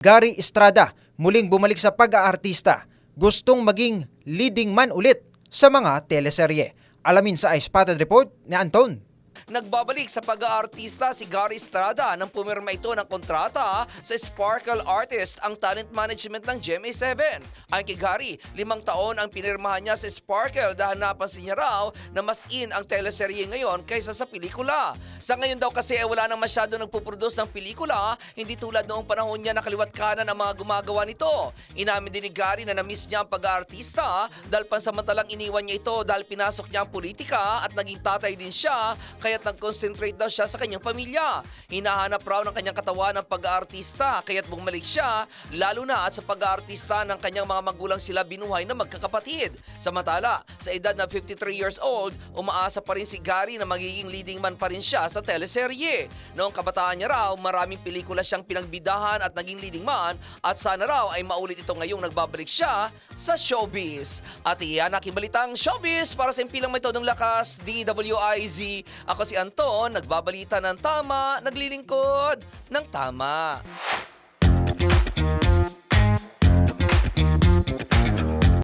Gary Estrada muling bumalik sa pag-aartista. Gustong maging leading man ulit sa mga teleserye. Alamin sa iSpotted Report ni Anton. Nagbabalik sa pag-aartista si Gary Estrada nang pumirma ito ng kontrata sa Sparkle Artist, ang talent management ng GMA7. Ayon kay Gary, limang taon ang pinirmahan niya sa Sparkle dahil napansin niya raw na mas in ang teleserye ngayon kaysa sa pelikula. Sa ngayon daw kasi eh, wala nang masyado nagpuproduce ng pelikula, hindi tulad noong panahon niya na kaliwat kanan ang mga gumagawa nito. Inamin din ni Gary na na-miss niya ang pag-aartista dahil pansamantalang iniwan niya ito dahil pinasok niya ang politika at naging tatay din siya kaya't nag-concentrate daw siya sa kanyang pamilya. Hinahanap raw ng kanyang katawan ng pag-aartista kaya't bumalik siya lalo na at sa pag-aartista ng kanyang mga magulang sila binuhay na magkakapatid. Samantala, sa edad na 53 years old, umaasa pa rin si Gary na magiging leading man pa rin siya sa teleserye. Noong kabataan niya raw, maraming pelikula siyang pinagbidahan at naging leading man at sana raw ay maulit ito ngayong nagbabalik siya sa showbiz. At iyan aking balitang showbiz para sa impilang may todong lakas, DWIZ. Ako si Anton, nagbabalita ng tama, naglilingkod ng tama.